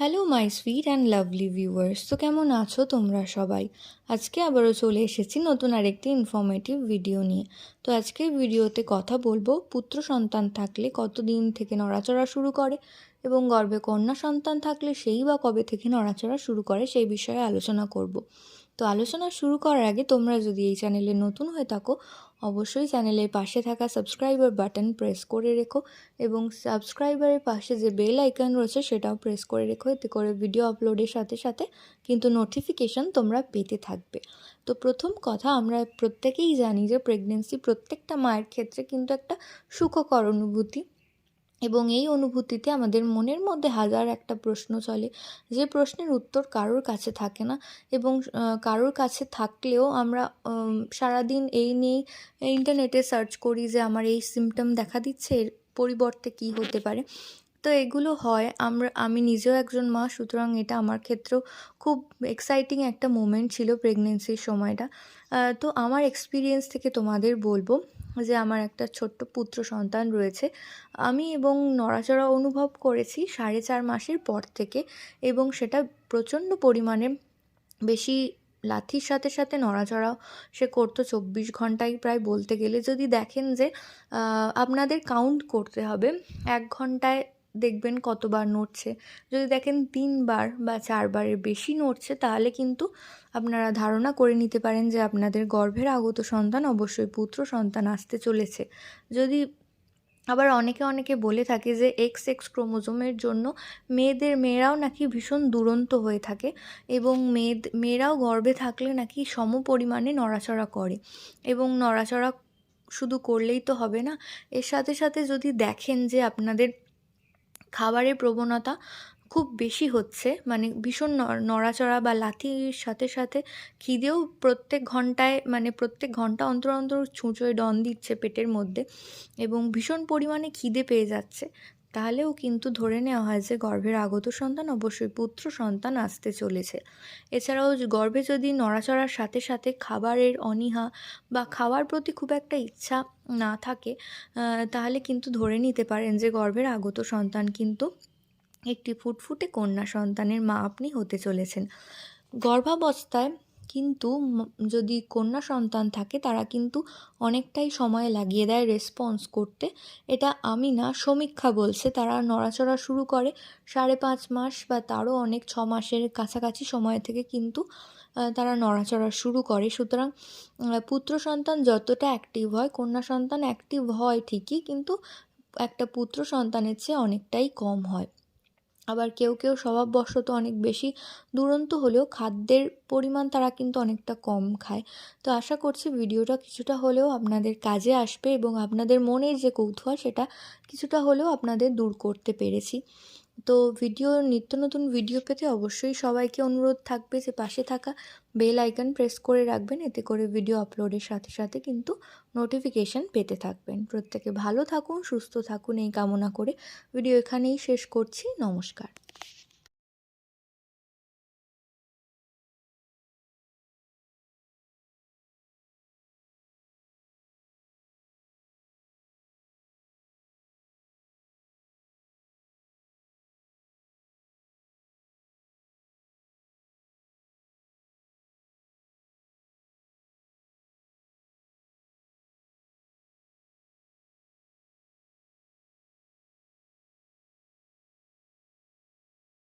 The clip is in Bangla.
Hello my sweet and lovely viewers তো কেমন আছো তোমরা সবাই? আজকে আবারও চলে এসেছি নতুন আরেকটি ইনফরমেটিভ ভিডিও নিয়ে। তো আজকে ভিডিওতে কথা বলব, পুত্র সন্তান থাকলে কতদিন থেকে নড়াচড়া শুরু করে এবং গর্ভে কন্যা সন্তান থাকলে সেই বা কবে থেকে নড়াচড়া শুরু করে সেই বিষয়ে আলোচনা করব। তো আলোচনা শুরু করার আগে তোমরা যদি এই চ্যানেলে নতুন হয়ে থাকো, অবশ্যই চ্যানেলের পাশে থাকা সাবস্ক্রাইবার বাটন প্রেস করে রেখো এবং সাবস্ক্রাইবারের পাশে যে বেল আইকন রয়েছে সেটাও প্রেস করে রেখো। এতে করে ভিডিও আপলোডের সাথে সাথে কিন্তু নোটিফিকেশন তোমরা পেতে থাকবে। তো প্রথম কথা, আমরা প্রত্যেকেই জানি যে প্রেগনেন্সি প্রত্যেকটা মায়ের ক্ষেত্রে কিন্তু একটা সুখকর অনুভূতি। এবং এই অনুভূতিতে আমাদের মনের মধ্যে হাজার একটা প্রশ্ন চলে যে প্রশ্নের উত্তর কারোর কাছে থাকে না এবং কারোর কাছে থাকলেও আমরা সারাদিন এই নিয়েই ইন্টারনেটে সার্চ করি যে আমার এই সিমটম দেখা দিচ্ছে, এর পরিবর্তে কী হতে পারে। তো এগুলো হয়, আমরা, আমি নিজেও একজন মা, সুতরাং এটা আমার ক্ষেত্রেও খুব এক্সাইটিং একটা মোমেন্ট ছিল প্রেগনেন্সির সময়টা। তো আমার এক্সপিরিয়েন্স থেকে তোমাদের বলব যে আমার একটা ছোট্ট পুত্র সন্তান রয়েছে। আমি এবং নড়াচড়া অনুভব করেছি সাড়ে চার মাসের পর থেকে এবং সেটা প্রচণ্ড পরিমাণে বেশি লাথির সাথে সাথে নড়াচড়াও সে করতো চব্বিশ ঘন্টায় প্রায় বলতে গেলে। যদি দেখেন যে আপনাদের কাউন্ট করতে হবে, এক ঘন্টায় দেখবেন কতবার নড়ছে। যদি দেখেন তিনবার বা চারবারের বেশি নড়ছে, তাহলে কিন্তু আপনারা ধারণা করে নিতে পারেন যে আপনাদের গর্ভের আগত সন্তান অবশ্যই পুত্র সন্তান আসতে চলেছে। যদি আবার অনেকে অনেকে বলে থাকে যে এক্স এক্স ক্রোমোজোমের জন্য মেয়েদের, মেয়েরাও নাকি ভীষণ দুরন্ত হয়ে থাকে এবং মেয়ে মেয়েরাও গর্ভে থাকলে নাকি সম পরিমাণে নড়াচড়া করে এবং নড়াচড়া শুধু করলেই তো হবে না। এর সাথে সাথে যদি দেখেন যে আপনাদের খাবারের প্রবণতা খুব বেশি হচ্ছে। মানে ভীষণ নড়াচড়া বা লাথির সাথে সাথে খিদেও প্রত্যেক ঘন্টায় মানে প্রত্যেক ঘণ্টা অন্তর অন্তর ছুঁচোয় ডন দিচ্ছে পেটের মধ্যে এবং ভীষণ পরিমাণে খিদে পেয়ে যাচ্ছে। তাহলেও কিন্তু ধরে নেওয়া হয় যে গর্ভের আগত সন্তান অবশ্যই পুত্র সন্তান আসতে চলেছে। এছাড়াও গর্ভে যদি নড়াচড়ার সাথে সাথে খাবারের অনীহা বা খাওয়ার প্রতি খুব একটা ইচ্ছা না থাকে তাহলে কিন্তু ধরে নিতে পারেন যে গর্ভের আগত সন্তান কিন্তু একটি ফুটফুটে কন্যা সন্তানের মা আপনি হতে চলেছেন। গর্ভাবস্থায় কিন্তু যদি কন্যা সন্তান থাকে, তারা কিন্তু অনেকটাই সময় লাগিয়ে দেয় রেসপন্স করতে। এটা আমি না, সমীক্ষা বলছে। তারা নড়াচড়া শুরু করে সাড়ে পাঁচ মাস বা তারও অনেক ছ মাসের কাছাকাছি সময় থেকে কিন্তু তারা নড়াচড়া শুরু করে। সুতরাং পুত্র সন্তান যতটা অ্যাক্টিভ হয়, কন্যা সন্তান অ্যাক্টিভ হয় ঠিকই, কিন্তু একটা পুত্র সন্তানের চেয়ে অনেকটাই কম হয়। আবার কেউ কেউ স্বভাববশত অনেক বেশি দুরন্ত হলেও খাদ্যের পরিমাণ তারা কিন্তু অনেকটা কম খায়। তো আশা করছি ভিডিওটা কিছুটা হলেও আপনাদের কাজে আসবে এবং আপনাদের মনের যে কৌতূহল সেটা কিছুটা হলেও আপনাদের দূর করতে পেরেছি। তো ভিডিও নিত্য নতুন ভিডিও পেতে অবশ্যই সবাইকে অনুরোধ থাকবে যে পাশে থাকা বেল আইকন প্রেস করে রাখবেন। এতে করে ভিডিও আপলোডের সাথে সাথে কিন্তু নোটিফিকেশান পেতে থাকবেন। প্রত্যেকে ভালো থাকুন, সুস্থ থাকুন, এই কামনা করে ভিডিও এখানেই শেষ করছি। নমস্কার।